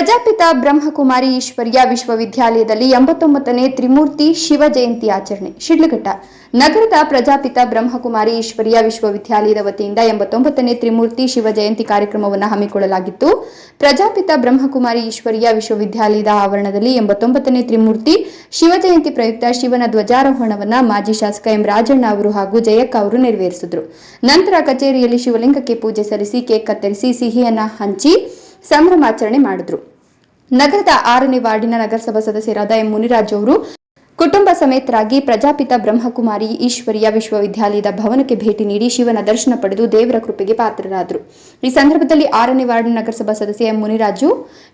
ಪ್ರಜಾಪಿತ ಬ್ರಹ್ಮಕುಮಾರಿ ಈಶ್ವರ್ಯ ವಿಶ್ವವಿದ್ಯಾಲಯದಲ್ಲಿ ಎಂಬತ್ತೊಂಬತ್ತನೇ ತ್ರಿಮೂರ್ತಿ ಶಿವ ಜಯಂತಿ ಆಚರಣೆ, ಶಿಡ್ಲಘಟ್ಟ. ನಗರದ ಪ್ರಜಾಪಿತ ಬ್ರಹ್ಮಕುಮಾರಿ ಈಶ್ವರ್ಯ ವಿಶ್ವವಿದ್ಯಾಲಯದ ವತಿಯಿಂದ ಎಂಬತ್ತೊಂಬತ್ತನೇ ತ್ರಿಮೂರ್ತಿ ಶಿವ ಜಯಂತಿ ಕಾರ್ಯಕ್ರಮವನ್ನು ಹಮ್ಮಿಕೊಳ್ಳಲಾಗಿತ್ತು. ಪ್ರಜಾಪಿತ ಬ್ರಹ್ಮಕುಮಾರಿ ಈಶ್ವರ್ಯ ವಿಶ್ವವಿದ್ಯಾಲಯದ ಆವರಣದಲ್ಲಿ ಎಂಬತ್ತೊಂಬತ್ತನೇ ತ್ರಿಮೂರ್ತಿ ಶಿವ ಜಯಂತಿ ಪ್ರಯುಕ್ತ ಶಿವನ ಧ್ವಜಾರೋಹಣವನ್ನ ಮಾಜಿ ಶಾಸಕ ಎಂ ರಾಜಣ್ಣ ಅವರು ಹಾಗೂ ಜಯಕ್ಕ ಅವರು ನೆರವೇರಿಸಿದರು. ನಂತರ ಕಚೇರಿಯಲ್ಲಿ ಶಿವಲಿಂಗಕ್ಕೆ ಪೂಜೆ ಸಲ್ಲಿಸಿ ಕೇಕ್ ಕತ್ತರಿಸಿ ಸಿಹಿಯನ್ನ ಹಂಚಿ ಸಂಭ್ರಮಾಚರಣೆ ಮಾಡಿದ್ರು. ನಗರದ ಆರನೇ ವಾರ್ಡಿನ ನಗರಸಭಾ ಸದಸ್ಯರಾದ ಎಂ ಮುನಿರಾಜ್ ಅವರು ಕುಟುಂಬ ಸಮೇತರಾಗಿ ಪ್ರಜಾಪಿತ ಬ್ರಹ್ಮಕುಮಾರಿ ಈಶ್ವರಿಯ ವಿಶ್ವವಿದ್ಯಾಲಯದ ಭವನಕ್ಕೆ ಭೇಟಿ ನೀಡಿ ಶಿವನ ದರ್ಶನ ಪಡೆದು ದೇವರ ಕೃಪೆಗೆ ಪಾತ್ರರಾದರು. ಈ ಸಂದರ್ಭದಲ್ಲಿ ಆರನೇ ವಾರ್ಡ್ ನಗರಸಭಾ ಸದಸ್ಯ ಎಂ ಮುನಿರಾಜು,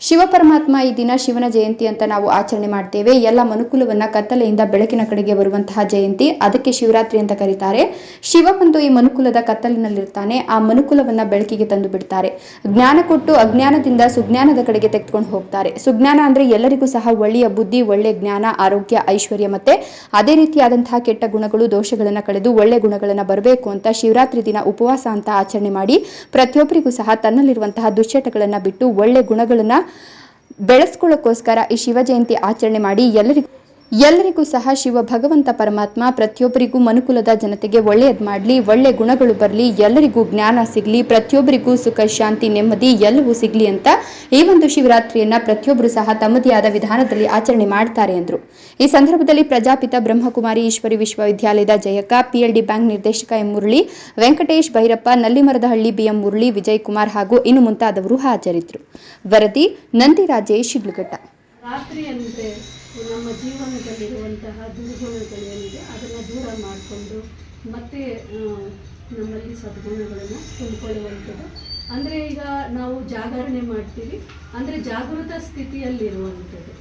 ಶಿವ ಪರಮಾತ್ಮ ಈ ದಿನ ಶಿವನ ಜಯಂತಿ ಅಂತ ನಾವು ಆಚರಣೆ ಮಾಡ್ತೇವೆ. ಎಲ್ಲ ಮನುಕುಲವನ್ನ ಕತ್ತಲೆಯಿಂದ ಬೆಳಕಿನ ಕಡೆಗೆ ಬರುವಂತಹ ಜಯಂತಿ. ಅದಕ್ಕೆ ಶಿವರಾತ್ರಿ ಅಂತ ಕರೀತಾರೆ. ಶಿವ ಬಂದು ಈ ಮನುಕುಲದ ಕತ್ತಲಿನಲ್ಲಿರ್ತಾನೆ. ಆ ಮನುಕುಲವನ್ನ ಬೆಳಕಿಗೆ ತಂದು ಬಿಡ್ತಾರೆ. ಜ್ಞಾನ ಕೊಟ್ಟು ಅಜ್ಞಾನದಿಂದ ಸುಜ್ಞಾನದ ಕಡೆಗೆ ತೆಗೆದುಕೊಂಡು ಹೋಗ್ತಾರೆ. ಸುಜ್ಞಾನ ಅಂದ್ರೆ ಎಲ್ಲರಿಗೂ ಸಹ ಒಳ್ಳೆಯ ಬುದ್ಧಿ, ಒಳ್ಳೆ ಜ್ಞಾನ, ಆರೋಗ್ಯ, ಐಶ್ವರ್ಯ ಮತ್ತೆ ಅದೇ ರೀತಿಯಾದಂತಹ ಕೆಟ್ಟ ಗುಣಗಳು, ದೋಷಗಳನ್ನು ಕಳೆದು ಒಳ್ಳೆ ಗುಣಗಳನ್ನು ಬರಬೇಕು ಅಂತ ಶಿವರಾತ್ರಿ ದಿನ ಉಪವಾಸ ಅಂತ ಆಚರಣೆ ಮಾಡಿ ಪ್ರತಿಯೊಬ್ಬರಿಗೂ ಸಹ ತನ್ನಲ್ಲಿರುವಂತಹ ದುಶ್ಚಟಗಳನ್ನು ಬಿಟ್ಟು ಒಳ್ಳೆ ಗುಣಗಳನ್ನು ಬೆಳೆಸ್ಕೊಳ್ಳೋಕ್ಕೋಸ್ಕರ ಈ ಶಿವ ಜಯಂತಿ ಆಚರಣೆ ಮಾಡಿ ಎಲ್ಲರಿಗೂ ಎಲ್ಲರಿಗೂ ಸಹ ಶಿವ ಭಗವಂತ ಪರಮಾತ್ಮ, ಪ್ರತಿಯೊಬ್ಬರಿಗೂ ಮನುಕುಲದ ಜನತೆಗೆ ಒಳ್ಳೆಯದು ಮಾಡಲಿ, ಒಳ್ಳೆ ಗುಣಗಳು ಬರಲಿ, ಎಲ್ಲರಿಗೂ ಜ್ಞಾನ ಸಿಗಲಿ, ಪ್ರತಿಯೊಬ್ಬರಿಗೂ ಸುಖ, ಶಾಂತಿ, ನೆಮ್ಮದಿ ಎಲ್ಲವೂ ಸಿಗಲಿ ಅಂತ ಈ ಒಂದು ಶಿವರಾತ್ರಿಯನ್ನ ಪ್ರತಿಯೊಬ್ಬರು ಸಹ ತಮ್ಮದೇ ಆದ ವಿಧಾನದಲ್ಲಿ ಆಚರಣೆ ಮಾಡ್ತಾರೆ ಎಂದರು ಈ ಸಂದರ್ಭದಲ್ಲಿ ಪ್ರಜಾಪಿತ ಬ್ರಹ್ಮಕುಮಾರಿ ಈಶ್ವರಿ ವಿಶ್ವವಿದ್ಯಾಲಯದ ಜಯಕ್ಕ ಪಿಎಲ್ಡಿ ಬ್ಯಾಂಕ್ ನಿರ್ದೇಶಕ ಎಂ ಮುರಳಿ, ವೆಂಕಟೇಶ್ ಭೈರಪ್ಪ, ನಲ್ಲಿಮರದಹಳ್ಳಿ ಬಿಎಂ ಮುರಳಿ ವಿಜಯ್ ಕುಮಾರ್ ಹಾಗೂ ಇನ್ನು ಮುಂತಾದವರು ಹಾಜರಿದ್ದರು ವರದಿ ಶಿಡ್ಲಘಟ್ಟ. ರಾತ್ರಿ ಅಂದರೆ ನಮ್ಮ ಜೀವನದಲ್ಲಿರುವಂತಹ ದುರ್ಗುಣಗಳೇನಿದೆ ಅದನ್ನು ದೂರ ಮಾಡಿಕೊಂಡು ಮತ್ತೆ ನಮ್ಮಲ್ಲಿ ಸದ್ಗುಣಗಳನ್ನು ತುಂಬಿಕೊಳ್ಳುವಂಥದ್ದು. ಅಂದರೆ ಈಗ ನಾವು ಜಾಗರಣೆ ಮಾಡ್ತೀವಿ, ಅಂದರೆ ಜಾಗೃತ ಸ್ಥಿತಿಯಲ್ಲಿರುವಂಥದ್ದು.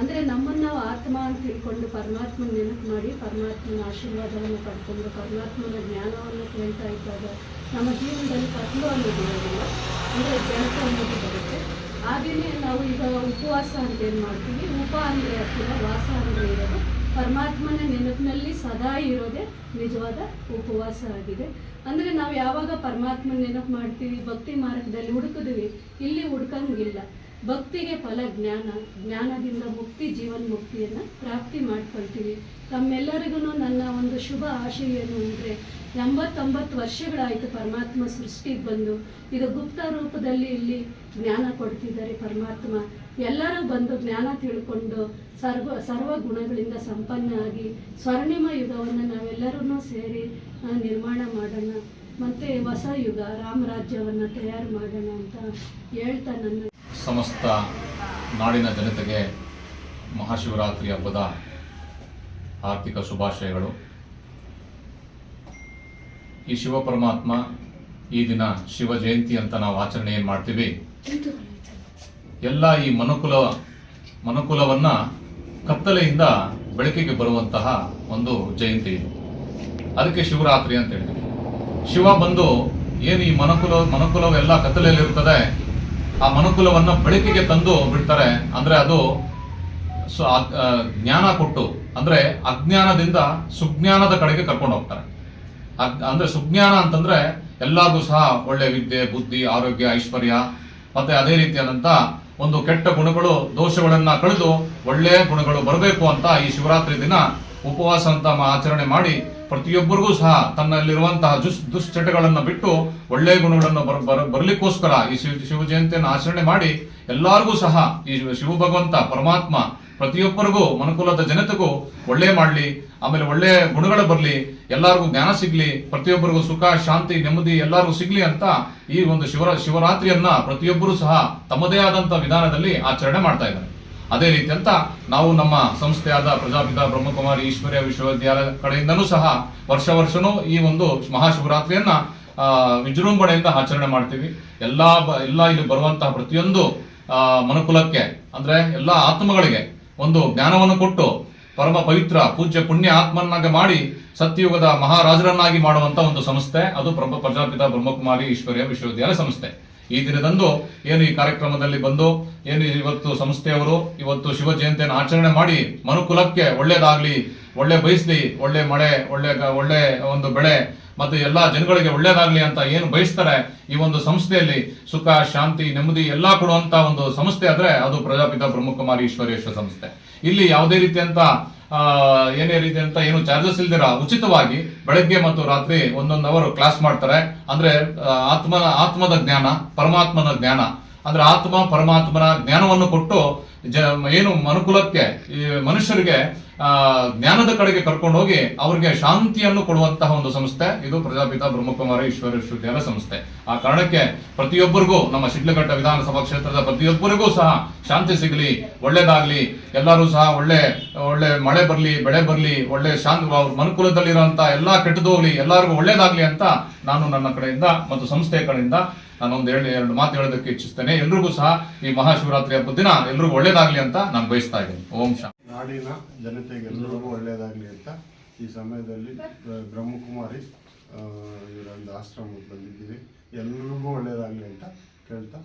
ಅಂದರೆ ನಮ್ಮನ್ನು ನಾವು ಆತ್ಮ ಅಂತ ತಿಳ್ಕೊಂಡು ಪರಮಾತ್ಮನ ನೆನಪು ಮಾಡಿ, ಪರಮಾತ್ಮನ ಆಶೀರ್ವಾದವನ್ನು ಪಡ್ಕೊಂಡು, ಪರಮಾತ್ಮನ ಜ್ಞಾನವನ್ನು ಕೇಳ್ತಾ ಇದ್ದಾಗ ನಮ್ಮ ಜೀವನದಲ್ಲಿ ಕತ್ಲು ಅನ್ನೋದು ಅಂದರೆ ಜನಕ ಅನ್ನೋದು ಬರುತ್ತೆ. ಹಾಗೆಯೇ ನಾವು ಈಗ ಉಪವಾಸ ಅಂತ ಏನು ಮಾಡ್ತೀವಿ? ಉಪ ಅಂದರೆ ಅರ್ಥದ ವಾಸ ಅಂದರೆ ಇರೋದು. ಪರಮಾತ್ಮನ ನೆನಪಿನಲ್ಲಿ ಸದಾ ಇರೋದೇ ನಿಜವಾದ ಉಪವಾಸ ಆಗಿದೆ. ಅಂದರೆ ನಾವು ಯಾವಾಗ ಪರಮಾತ್ಮನ ನೆನಪು ಮಾಡ್ತೀವಿ? ಭಕ್ತಿ ಮಾರ್ಗದಲ್ಲಿ ಹುಡುಕಿದ್ವಿ. ಇಲ್ಲಿ ಹುಡ್ಕಂಗಿಲ್ಲ. ಭಕ್ತಿಗೆ ಫಲ ಜ್ಞಾನ, ಜ್ಞಾನದಿಂದ ಮುಕ್ತಿ, ಜೀವನ್ ಮುಕ್ತಿಯನ್ನು ಪ್ರಾಪ್ತಿ ಮಾಡ್ಕೊಳ್ತೀವಿ. ತಮ್ಮೆಲ್ಲರಿಗೂ ನನ್ನ ಒಂದು ಶುಭ ಆಶಯ ಏನು ಅಂದರೆ ಎಂಬತ್ತೊಂಬತ್ತು ವರ್ಷಗಳಾಯಿತು ಪರಮಾತ್ಮ ಸೃಷ್ಟಿಗೆ ಬಂದು. ಇದು ಗುಪ್ತ ರೂಪದಲ್ಲಿ ಇಲ್ಲಿ ಜ್ಞಾನ ಕೊಡ್ತಿದ್ದಾರೆ ಪರಮಾತ್ಮ. ಎಲ್ಲರೂ ಬಂದು ಜ್ಞಾನ ತಿಳ್ಕೊಂಡು ಸರ್ವ ಸರ್ವ ಗುಣಗಳಿಂದ ಸಂಪನ್ನ ಆಗಿ ಸ್ವರ್ಣಿಮ ಯುಗವನ್ನು ನಾವೆಲ್ಲರೂ ಸೇರಿ ನಿರ್ಮಾಣ ಮಾಡೋಣ. ಮತ್ತು ಹೊಸ ಯುಗ, ರಾಮರಾಜ್ಯವನ್ನು ತಯಾರು ಮಾಡೋಣ ಅಂತ ಹೇಳ್ತಾ ನನ್ನ ಸಮಸ್ತ ನಾಡಿನ ಜನತೆಗೆ ಮಹಾಶಿವರಾತ್ರಿ ಹಬ್ಬದ ಆರ್ಥಿಕ ಶುಭಾಶಯಗಳು. ಈ ಶಿವ ಪರಮಾತ್ಮ ಈ ದಿನ ಶಿವ ಜಯಂತಿ ಅಂತ ನಾವು ಆಚರಣೆ ಏನು ಮಾಡ್ತೀವಿ? ಎಲ್ಲ ಈ ಮನುಕುಲ, ಮನುಕುಲವನ್ನ ಕತ್ತಲೆಯಿಂದ ಬೆಳಕಿಗೆ ಬರುವಂತಹ ಒಂದು ಜಯಂತಿ ಇದು. ಅದಕ್ಕೆ ಶಿವರಾತ್ರಿ ಅಂತ ಹೇಳ್ತೀವಿ ಶಿವ ಬಂದು ಏನು ಈ ಮನುಕುಲ, ಮನುಕುಲವೆಲ್ಲ ಕತ್ತಲೆಯಲ್ಲಿರ್ತದೆ? ಆ ಮನುಕುಲವನ್ನ ಬೆಳಕಿಗೆ ತಂದು ಬಿಡ್ತಾರೆ. ಅಂದ್ರೆ ಅದು ಜ್ಞಾನ ಕೊಟ್ಟು, ಅಂದ್ರೆ ಅಜ್ಞಾನದಿಂದ ಸುಜ್ಞಾನದ ಕಡೆಗೆ ಕರ್ಕೊಂಡು ಹೋಗ್ತಾರೆ. ಅದ್- ಅಂದ್ರೆ ಸುಜ್ಞಾನ ಅಂತಂದ್ರೆ ಎಲ್ಲರಿಗೂ ಸಹ ಒಳ್ಳೆ ವಿದ್ಯೆ, ಬುದ್ಧಿ, ಆರೋಗ್ಯ, ಐಶ್ವರ್ಯ, ಮತ್ತೆ ಅದೇ ರೀತಿಯಾದಂತ ಒಂದು ಕೆಟ್ಟ ಗುಣಗಳು, ದೋಷಗಳನ್ನ ಕಳೆದು ಒಳ್ಳೆಯ ಗುಣಗಳು ಬರಬೇಕು ಅಂತ ಈ ಶಿವರಾತ್ರಿ ದಿನ ಉಪವಾಸ ಅಂತ ಆಚರಣೆ ಮಾಡಿ ಪ್ರತಿಯೊಬ್ಬರಿಗೂ ಸಹ ತನ್ನಲ್ಲಿರುವಂತಹ ದುಸ್ ದುಶ್ಚಟಗಳನ್ನು ಬಿಟ್ಟು ಒಳ್ಳೆಯ ಗುಣಗಳನ್ನು ಬರ ಬರ ಬರಲಿಕ್ಕೋಸ್ಕರ ಈ ಶಿವ ಶಿವ ಜಯಂತಿಯನ್ನು ಆಚರಣೆ ಮಾಡಿ ಎಲ್ಲರಿಗೂ ಸಹ ಈ ಶಿವ ಭಗವಂತ, ಪರಮಾತ್ಮ ಪ್ರತಿಯೊಬ್ಬರಿಗೂ ಮನುಕುಲದ ಜನತೆಗೂ ಒಳ್ಳೆ ಮಾಡಲಿ, ಆಮೇಲೆ ಒಳ್ಳೆಯ ಗುಣಗಳು ಬರಲಿ, ಎಲ್ಲರಿಗೂ ಜ್ಞಾನ ಸಿಗಲಿ, ಪ್ರತಿಯೊಬ್ಬರಿಗೂ ಸುಖ, ಶಾಂತಿ, ನೆಮ್ಮದಿ ಎಲ್ಲರಿಗೂ ಸಿಗಲಿ ಅಂತ ಈ ಒಂದು ಶಿವರ ಶಿವರಾತ್ರಿಯನ್ನ ಪ್ರತಿಯೊಬ್ಬರೂ ಸಹ ತಮ್ಮದೇ ಆದಂತಹ ವಿಧಾನದಲ್ಲಿ ಆಚರಣೆ ಮಾಡ್ತಾ ಇದ್ದಾರೆ. ಅದೇ ರೀತಿಯಂತ ನಾವು ನಮ್ಮ ಸಂಸ್ಥೆಯಾದ ಪ್ರಜಾಪಿತ ಬ್ರಹ್ಮಕುಮಾರಿ ಈಶ್ವರ್ಯ ವಿಶ್ವವಿದ್ಯಾಲಯ ಕಡೆಯಿಂದನೂ ಸಹ ವರ್ಷ ವರ್ಷನೂ ಈ ಒಂದು ಮಹಾಶಿವರಾತ್ರಿಯನ್ನ ವಿಜೃಂಭಣೆಯಿಂದ ಆಚರಣೆ ಮಾಡ್ತೀವಿ. ಎಲ್ಲ ಎಲ್ಲ ಇಲ್ಲಿ ಬರುವಂತಹ ಪ್ರತಿಯೊಂದು ಮನುಕುಲಕ್ಕೆ, ಅಂದ್ರೆ ಎಲ್ಲ ಆತ್ಮಗಳಿಗೆ ಒಂದು ಜ್ಞಾನವನ್ನು ಕೊಟ್ಟು ಪರಮ ಪವಿತ್ರ ಪೂಜ್ಯ ಪುಣ್ಯ ಆತ್ಮನ್ನಾಗಿ ಮಾಡಿ ಸತ್ಯಯುಗದ ಮಹಾರಾಜರನ್ನಾಗಿ ಮಾಡುವಂತ ಒಂದು ಸಂಸ್ಥೆ. ಅದು ಪ್ರಜಾಪಿತ ಬ್ರಹ್ಮಕುಮಾರಿ ಈಶ್ವರ್ಯ ವಿಶ್ವವಿದ್ಯಾಲಯ ಸಂಸ್ಥೆ. ಈ ದಿನದಂದು ಏನು ಈ ಕಾರ್ಯಕ್ರಮದಲ್ಲಿ ಬಂದು, ಏನು ಇವತ್ತು ಸಂಸ್ಥೆಯವರು, ಇವತ್ತು ಶಿವ ಜಯಂತಿಯನ್ನು ಆಚರಣೆ ಮಾಡಿ, ಮನುಕುಲಕ್ಕೆ ಒಳ್ಳೆಯದಾಗಲಿ ಒಳ್ಳೆ ಬಯಸ್ಲಿ, ಒಳ್ಳೆ ಮಳೆ, ಒಳ್ಳೆ ಒಳ್ಳೆ ಒಂದು ಬೆಳೆ ಮತ್ತು ಎಲ್ಲ ಜನಗಳಿಗೆ ಒಳ್ಳೇದಾಗಲಿ ಅಂತ ಏನು ಬಯಸ್ತಾರೆ ಈ ಒಂದು ಸಂಸ್ಥೆಯಲ್ಲಿ ಸುಖ, ಶಾಂತಿ, ನೆಮ್ಮದಿ ಎಲ್ಲ ಕೊಡುವಂತ ಒಂದು ಸಂಸ್ಥೆ ಆದ್ರೆ ಅದು ಪ್ರಜಾಪಿತ ಬ್ರಹ್ಮಕುಮಾರಿ ಈಶ್ವರೇಶ್ವರ ಸಂಸ್ಥೆ. ಇಲ್ಲಿ ಯಾವುದೇ ರೀತಿಯಂತ ಏನೇ ರೀತಿ ಅಂತ ಏನು ಚಾರ್ಜಸ್ ಇಲ್ದಿರ ಉಚಿತವಾಗಿ ಬೆಳಗ್ಗೆ ಮತ್ತು ರಾತ್ರಿ ಒಂದೊಂದು ಅವರು ಕ್ಲಾಸ್ ಮಾಡ್ತಾರೆ. ಅಂದ್ರೆ ಆತ್ಮ, ಆತ್ಮದ ಜ್ಞಾನ, ಪರಮಾತ್ಮನ ಜ್ಞಾನ. ಅಂದ್ರೆ ಆತ್ಮ, ಪರಮಾತ್ಮನ ಜ್ಞಾನವನ್ನು ಕೊಟ್ಟು ಜ, ಏನು ಮನುಕುಲಕ್ಕೆ, ಈ ಮನುಷ್ಯರಿಗೆ ಜ್ಞಾನದ ಕಡೆಗೆ ಕರ್ಕೊಂಡು ಹೋಗಿ ಅವ್ರಿಗೆ ಶಾಂತಿಯನ್ನು ಕೊಡುವಂತಹ ಒಂದು ಸಂಸ್ಥೆ. ಇದು ಪ್ರಜಾಪಿತ ಬ್ರಹ್ಮಕುಮಾರ ಈಶ್ವರ ವಿಶ್ವವಿದ್ಯಾಲಯ ಸಂಸ್ಥೆ. ಆ ಕಾರಣಕ್ಕೆ ಪ್ರತಿಯೊಬ್ಬರಿಗೂ, ನಮ್ಮ ಶಿಡ್ಲಘಟ್ಟ ವಿಧಾನಸಭಾ ಕ್ಷೇತ್ರದ ಪ್ರತಿಯೊಬ್ಬರಿಗೂ ಸಹ ಶಾಂತಿ ಸಿಗಲಿ, ಒಳ್ಳೇದಾಗ್ಲಿ, ಎಲ್ಲರೂ ಸಹ ಒಳ್ಳೆ ಒಳ್ಳೆ ಮಳೆ ಬರ್ಲಿ, ಬೆಳೆ ಬರ್ಲಿ, ಒಳ್ಳೆ ಶಾಂತಿ, ಮನುಕುಲದಲ್ಲಿರುವಂತ ಎಲ್ಲಾ ಕೆಟ್ಟದ್ದು ಹೋಗ್ಲಿ, ಎಲ್ಲರಿಗೂ ಒಳ್ಳೇದಾಗ್ಲಿ ಅಂತ ನಾನು ನನ್ನ ಕಡೆಯಿಂದ ಮತ್ತು ಸಂಸ್ಥೆಯ ಕಡೆಯಿಂದ ನಾನೊಂದು ಎರಡು ಎರಡು ಮಾತು ಹೇಳೋದಕ್ಕೆ ಇಚ್ಛಿಸ್ತೇನೆ. ಎಲ್ರಿಗೂ ಸಹ ಈ ಮಹಾಶಿವರಾತ್ರಿ ಹಬ್ಬದ ದಿನ ಎಲ್ರಿಗೂ ಒಳ್ಳೇದಾಗ್ಲಿ ಅಂತ ನಾನು ಬಯಸ್ತಾ ಇದ್ದೀನಿ. ಓಂ ಶಾಂತಿ. ನಾಡಿನ ಜನತೆಗೆಲ್ಲರಿಗೂ ಒಳ್ಳೆಯದಾಗಲಿ ಅಂತ ಈ ಸಮಯದಲ್ಲಿ ಬ್ರಹ್ಮಕುಮಾರಿ ಇವರೊಂದು ಆಶ್ರಮಕ್ಕೆ ಬಂದಿದ್ದೀವಿ. ಎಲ್ರಿಗೂ ಒಳ್ಳೆಯದಾಗಲಿ ಅಂತ ಕೇಳ್ತಾ